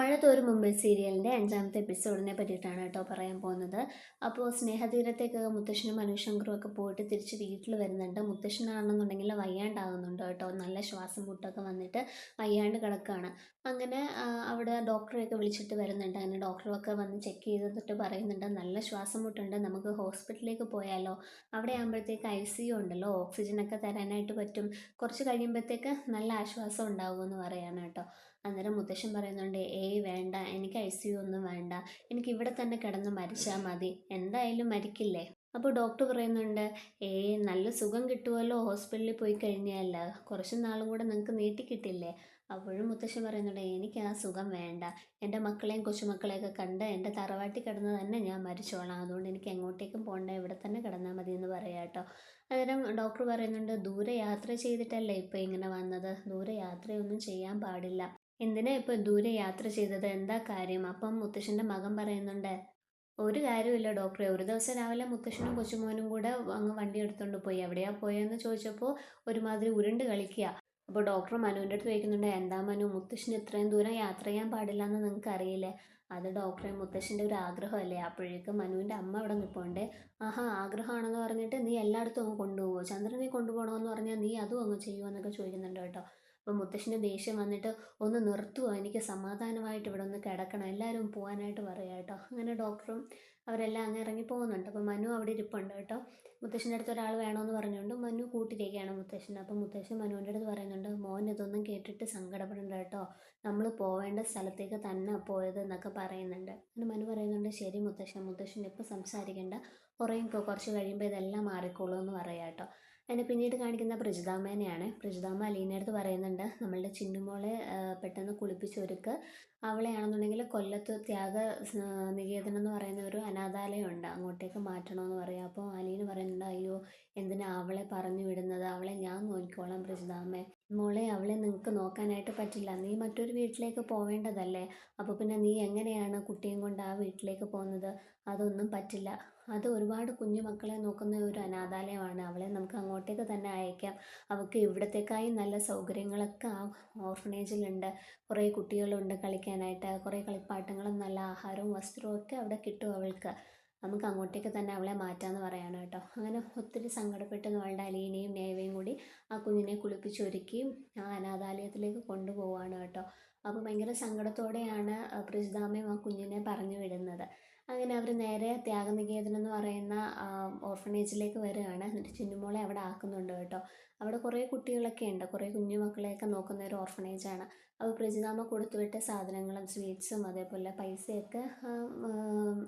മഴ മുമ്പിൽ സീരിയലിന്റെ അഞ്ചാമത്തെ എപ്പിസോഡിനെ പറ്റിയിട്ടാണ് കേട്ടോ പറയാൻ പോകുന്നത്. അപ്പോൾ സ്നേഹതീരത്തേക്ക് മുത്തശ്ശനും മനുശങ്കറും ഒക്കെ പോയിട്ട് തിരിച്ച് വീട്ടിൽ വരുന്നുണ്ട്. മുത്തശ്ശനാണെന്നുണ്ടെങ്കിൽ വയ്യാണ്ടാകുന്നുണ്ട് കേട്ടോ. നല്ല ശ്വാസം മുട്ടൊക്കെ വന്നിട്ട് വയ്യാണ്ട് കിടക്കുകയാണ് അങ്ങനെ അവിടെ ഡോക്ടറെയൊക്കെ വിളിച്ചിട്ട് വരുന്നുണ്ട്. അങ്ങനെ ഡോക്ടറൊക്കെ വന്ന് ചെക്ക് ചെയ്തിട്ട് പറയുന്നുണ്ട് നല്ല ശ്വാസം മുട്ടുണ്ട്. നമുക്ക് ഹോസ്പിറ്റലിലേക്ക് പോയാലോ? അവിടെ ആകുമ്പോഴത്തേക്ക് ഐ സി യു ഉണ്ടല്ലോ. ഓക്സിജനൊക്കെ തരാനായിട്ട് പറ്റും. കുറച്ച് കഴിയുമ്പോഴത്തേക്ക് നല്ല ആശ്വാസം ഉണ്ടാകുമെന്ന് പറയാണ് കേട്ടോ. അന്നേരം മുത്തശ്ശൻ പറയുന്നുണ്ട് ഏയ് വേണ്ട എനിക്ക് ഐ സി യു ഒന്നും വേണ്ട എനിക്ക് ഇവിടെ തന്നെ കിടന്ന് മരിച്ചാൽ മതി. എന്തായാലും മരിക്കില്ലേ? അപ്പോൾ ഡോക്ടർ പറയുന്നുണ്ട് ഏ നല്ല സുഖം കിട്ടുമല്ലോ ഹോസ്പിറ്റലിൽ പോയി കഴിഞ്ഞാൽ. കുറച്ച് നാളും കൂടെ നിങ്ങൾക്ക് നീട്ടി കിട്ടില്ലേ? അപ്പോഴും മുത്തശ്ശൻ പറയുന്നുണ്ട് എനിക്ക് ആ സുഖം വേണ്ട. എന്റെ മക്കളെയും കൊച്ചുമക്കളെയൊക്കെ കണ്ട് എന്റെ തറവാട്ടിൽ കിടന്ന് തന്നെ ഞാൻ മരിച്ചോളാം. അതുകൊണ്ട് എനിക്ക് എങ്ങോട്ടേക്കും പോകണ്ട ഇവിടെ തന്നെ കിടന്നാൽ മതി എന്ന് പറയാം കേട്ടോ. അന്നേരം ഡോക്ടർ പറയുന്നുണ്ട് ദൂരെ യാത്ര ചെയ്തിട്ടല്ലേ ഇപ്പോൾ ഇങ്ങനെ വന്നത്? ദൂരെ യാത്രയൊന്നും ചെയ്യാൻ പാടില്ല. എന്തിനാ ഇപ്പോൾ ദൂരെ യാത്ര ചെയ്തത്? എന്താ കാര്യം? അപ്പം മുത്തശ്ശന്റെ മകൻ പറയുന്നുണ്ട് ഒരു കാര്യമില്ല ഡോക്ടറെ. ഒരു ദിവസം രാവിലെ മുത്തശ്ശനും കൊച്ചുമോനും കൂടെ അങ്ങ് വണ്ടി എടുത്തുകൊണ്ട് പോയി. എവിടെയാ പോയെന്ന് ചോദിച്ചപ്പോൾ ഒരുമാതിരി ഉരുണ്ട് കളിക്കുക അപ്പോൾ ഡോക്ടർ മനുവിന്റെ അടുത്ത് ചോദിക്കുന്നുണ്ട് എന്താ മനു? മുത്തശ്ശന് ഇത്രയും ദൂരം യാത്ര ചെയ്യാൻ പാടില്ല എന്ന് നിങ്ങൾക്ക് അറിയില്ലേ? അത് ഡോക്ടറെ മുത്തശ്ശന്റെ ഒരു ആഗ്രഹമല്ലേ? അപ്പോഴേക്കും മനുവിന്റെ അമ്മ അവിടെ നിൽപ്പുണ്ട് ആഹാ ആഗ്രഹമാണെന്ന് പറഞ്ഞിട്ട് നീ എല്ലായിടത്തും അങ്ങ് കൊണ്ടുപോകുമോ ചന്ദ്രൻ നീ കൊണ്ടുപോകണമെന്ന് പറഞ്ഞാൽ നീ അതും അങ്ങ് ചെയ്യുമോ എന്നൊക്കെ ചോദിക്കുന്നുണ്ട് കേട്ടോ. അപ്പം മുത്തശ്ശന് ദേഷ്യം വന്നിട്ട് ഒന്ന് നിർത്തുമോ എനിക്ക് സമാധാനമായിട്ട് ഇവിടെ ഒന്ന് കിടക്കണം. എല്ലാവരും പോകാനായിട്ട് പറയാം കേട്ടോ. അങ്ങനെ ഡോക്ടറും അവരെല്ലാം അങ്ങ് ഇറങ്ങി പോകുന്നുണ്ട്. അപ്പം മനു അവിടെ ഇരിപ്പുണ്ട് കേട്ടോ. മുത്തശ്ശന്റെ അടുത്ത് ഒരാൾ വേണമെന്ന് പറഞ്ഞുകൊണ്ട് മനു കൂട്ടിലേക്കാണ് മുത്തശ്ശൻ അപ്പം മുത്തശ്ശൻ മനുവിന്റെ അടുത്ത് പറയുന്നുണ്ട് മോൻ ഇതൊന്നും കേട്ടിട്ട് സങ്കടപ്പെടണ്ട കേട്ടോ. നമ്മൾ പോവേണ്ട സ്ഥലത്തേക്ക് തന്നെ പോയത് എന്നൊക്കെ പറയുന്നുണ്ട്. അങ്ങനെ മനു പറയുന്നുണ്ട് ശരി മുത്തശ്ശൻ മുത്തശ്ശൻ ഇപ്പം സംസാരിക്കേണ്ട. കുറേ കുറച്ച് കഴിയുമ്പോൾ ഇതെല്ലാം മാറിക്കോളൂ എന്ന് പറയാം കേട്ടോ. അതിനെ പിന്നീട് കാണിക്കുന്ന പ്രജിതാമ്മേനെയാണ് പ്രജിതാമ്മ അലീനടുത്ത് പറയുന്നുണ്ട് നമ്മളുടെ ചിന്നുമോളെ പെട്ടെന്ന് കുളിപ്പിച്ചൊരുക്ക് അവളെയാണെന്നുണ്ടെങ്കിൽ കൊല്ലത്ത് ത്യാഗ നികേതനം എന്ന് പറയുന്ന ഒരു അനാഥാലയമുണ്ട് അങ്ങോട്ടേക്ക് മാറ്റണമെന്ന് പറയാം. അപ്പോൾ അലീന പറയുന്നുണ്ട് അയ്യോ എന്തിനാ അവളെ പറഞ്ഞു വിടുന്നത്? അവളെ ഞാൻ നോക്കിക്കോളാം പ്രജിതാമ്മേ. മോളെ അവളെ നിങ്ങൾക്ക് നോക്കാനായിട്ട് പറ്റില്ല. നീ മറ്റൊരു വീട്ടിലേക്ക് പോവേണ്ടതല്ലേ? അപ്പോൾ പിന്നെ നീ എങ്ങനെയാണ് കുട്ടിയും കൊണ്ട് ആ വീട്ടിലേക്ക് പോകുന്നത്? അതൊന്നും പറ്റില്ല. അത് ഒരുപാട് കുഞ്ഞു മക്കളെ നോക്കുന്ന ഒരു അനാഥാലയമാണ്. അവളെ നമുക്ക് അങ്ങോട്ടേക്ക് തന്നെ അയക്കാം. അവൾക്ക് ഇവിടത്തേക്കായി നല്ല സൗകര്യങ്ങളൊക്കെ ആ ഓർഫനേജിലുണ്ട്. കുറേ കുട്ടികളുണ്ട് കളിക്കാനായിട്ട്. കുറേ കളിപ്പാട്ടങ്ങളും നല്ല ആഹാരവും വസ്ത്രവും ഒക്കെ അവിടെ കിട്ടും അവൾക്ക്. നമുക്ക് അങ്ങോട്ടേക്ക് തന്നെ അവളെ മാറ്റാമെന്ന് പറയാണ് കേട്ടോ. അങ്ങനെ ഒത്തിരി സങ്കടപ്പെട്ട് നമ്മളുടെ അലീനയും നേവയും കൂടി ആ കുഞ്ഞിനെ കുളിപ്പിച്ചൊരുക്കിയും ആ അനാഥാലയത്തിലേക്ക് കൊണ്ടുപോവാണ് കേട്ടോ. അപ്പോൾ ഭയങ്കര സങ്കടത്തോടെയാണ് പ്രജിതാമ്മയും ആ കുഞ്ഞിനെ പറഞ്ഞു വിടുന്നത്. അങ്ങനെ അവർ നേരെ ത്യാഗനികേതനം എന്ന് പറയുന്ന ഓർഫനേജിലേക്ക് വരികയാണ്. എന്നിട്ട് ചിന്നുമോളെ അവിടെ ആക്കുന്നുണ്ട് കേട്ടോ. അവിടെ കുറേ കുട്ടികളൊക്കെ ഉണ്ട്. കുറേ കുഞ്ഞു മക്കളെയൊക്കെ നോക്കുന്ന ഒരു ഓർഫനേജാണ് അപ്പോൾ പ്രജിതാമ്മ കൊടുത്തുവിട്ട സാധനങ്ങളും സ്വീറ്റ്സും അതേപോലെ പൈസയൊക്കെ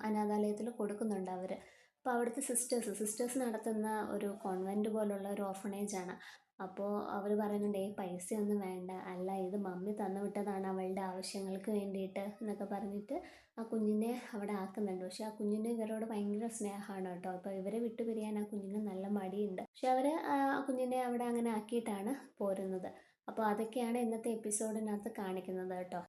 അനാഥാലയത്തിൽ കൊടുക്കുന്നുണ്ട് അവർ അപ്പോൾ അവിടുത്തെ സിസ്റ്റേഴ്സ് സിസ്റ്റേഴ്സ് നടത്തുന്ന ഒരു കോൺവെന്റ് പോലുള്ള ഒരു ഓർഫനേജാണ് അപ്പോൾ അവർ പറയുന്നുണ്ട് ഏയ് പൈസയൊന്നും വേണ്ട. അല്ല ഇത് മമ്മി തന്നു വിട്ടതാണ് അവളുടെ ആവശ്യങ്ങൾക്ക് വേണ്ടിയിട്ട് എന്നൊക്കെ പറഞ്ഞിട്ട് ആ കുഞ്ഞിനെ അവിടെ ആക്കുന്നുണ്ട്. പക്ഷെ ആ കുഞ്ഞിന് ഇവരോട് ഭയങ്കര സ്നേഹമാണ് കേട്ടോ. അപ്പോൾ ഇവരെ വിട്ടു പിരിയാൻ ആ കുഞ്ഞിന് നല്ല മടിയുണ്ട്. പക്ഷെ അവർ ആ കുഞ്ഞിനെ അവിടെ അങ്ങനെ ആക്കിയിട്ടാണ് പോരുന്നത്. അപ്പോൾ അതൊക്കെയാണ് ഇന്നത്തെ എപ്പിസോഡിനകത്ത് കാണിക്കുന്നത് കേട്ടോ.